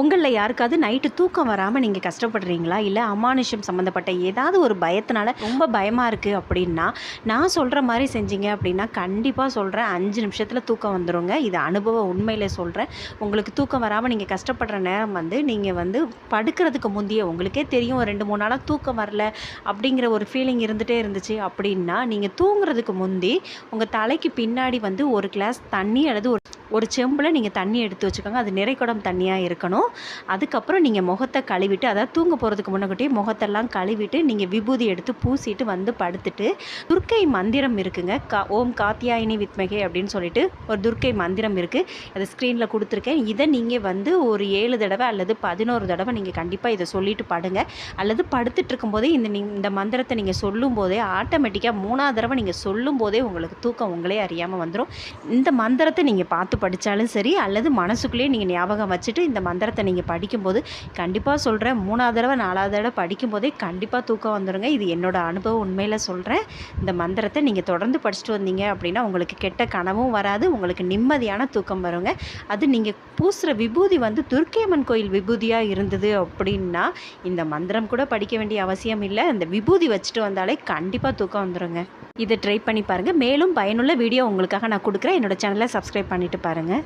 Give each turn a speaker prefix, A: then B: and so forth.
A: உங்களில் யாருக்காவது நைட்டு தூக்கம் வராமல் நீங்கள் கஷ்டப்படுறீங்களா? இல்லை அமானுஷம் சம்மந்தப்பட்ட ஏதாவது ஒரு பயத்தினால ரொம்ப பயமாக இருக்குது அப்படின்னா நான் சொல்கிற மாதிரி செஞ்சீங்க அப்படின்னா கண்டிப்பாக சொல்கிறேன் அஞ்சு நிமிஷத்தில் தூக்கம் வந்துருங்க. இது அனுபவம் உண்மையில் சொல்கிறேன் உங்களுக்கு தூக்கம் வராமல் நீங்கள் கஷ்டப்படுற நேரம் வந்து நீங்கள் வந்து படுக்கிறதுக்கு முந்தைய உங்களுக்கே தெரியும். ஒரு ரெண்டு மூணு நாளாக தூக்கம் வரல அப்படிங்கிற ஒரு ஃபீலிங் இருந்துகிட்டே இருந்துச்சு அப்படின்னா நீங்கள் தூங்குறதுக்கு முந்தி உங்கள் தலைக்கு பின்னாடி வந்து ஒரு கிளாஸ் தண்ணி அல்லது ஒரு ஒரு செம்பில் நீங்கள் தண்ணி எடுத்து வச்சுக்கோங்க. அது நிறைக்குடம் தண்ணியாக இருக்கணும். அதுக்கப்புறம் நீங்கள் முகத்தை கழுவிட்டு அதாவது தூங்க போகிறதுக்கு முன்னாடியே முகத்தெல்லாம் கழுவிட்டு நீங்கள் விபூதி எடுத்து பூசிட்டு வந்து படுத்துட்டு துர்க்கை மந்திரம் இருக்குங்க. கா ஓம் காத்தியாயினி வித்மகே அப்படின்னு சொல்லிட்டு ஒரு துர்க்கை மந்திரம் இருக்குது அதை ஸ்க்ரீனில் கொடுத்துருக்கேன். இதை நீங்கள் வந்து ஒரு ஏழு தடவை அல்லது பதினோரு தடவை நீங்கள் கண்டிப்பாக இதை சொல்லிட்டு படுங்க. அல்லது படுத்துட்டு இருக்கும்போதே இந்த நீ இந்த மந்திரத்தை நீங்கள் சொல்லும்போதே ஆட்டோமேட்டிக்காக மூணாவது தடவை நீங்கள் சொல்லும்போதே உங்களுக்கு தூக்கம் உங்களே அறியாமல் வந்துடும் இந்த மந்திரத்தை நீங்கள் பார்த்து படித்தாலும் சரி அல்லது மனசுக்குள்ளேயே நீங்கள் ஞாபகம் வச்சுட்டு இந்த மந்திரத்தை நீங்கள் படிக்கும்போது கண்டிப்பாக சொல்கிறேன் மூணாவது தடவை நாலாவது தடவை படிக்கும்போதே கண்டிப்பாக தூக்கம் வந்துடுங்க இது என்னோட அனுபவம். உண்மையில் சொல்கிறேன் இந்த மந்திரத்தை நீங்கள் தொடர்ந்து படிச்சுட்டு வந்தீங்க அப்படின்னா உங்களுக்கு கெட்ட கனவும் வராது. உங்களுக்கு நிம்மதியான தூக்கம் வருங்க. அது நீங்கள் பூசுகிற விபூதி வந்து துர்க்கேமன் கோயில் விபூதியாக இருந்தது அப்படின்னா இந்த மந்திரம் கூட படிக்க வேண்டிய அவசியம் இல்லை. அந்த விபூதி வச்சுட்டு வந்தாலே கண்டிப்பாக தூக்கம் வந்துடுங்க இதை ட்ரை பண்ணி பாருங்கள் மேலும் பயனுள்ள வீடியோ உங்களுக்காக நான் கொடுக்குறேன். என்னோடய சேனலை சப்ஸ்கிரைப் பண்ணிட்டு பாருங்கள்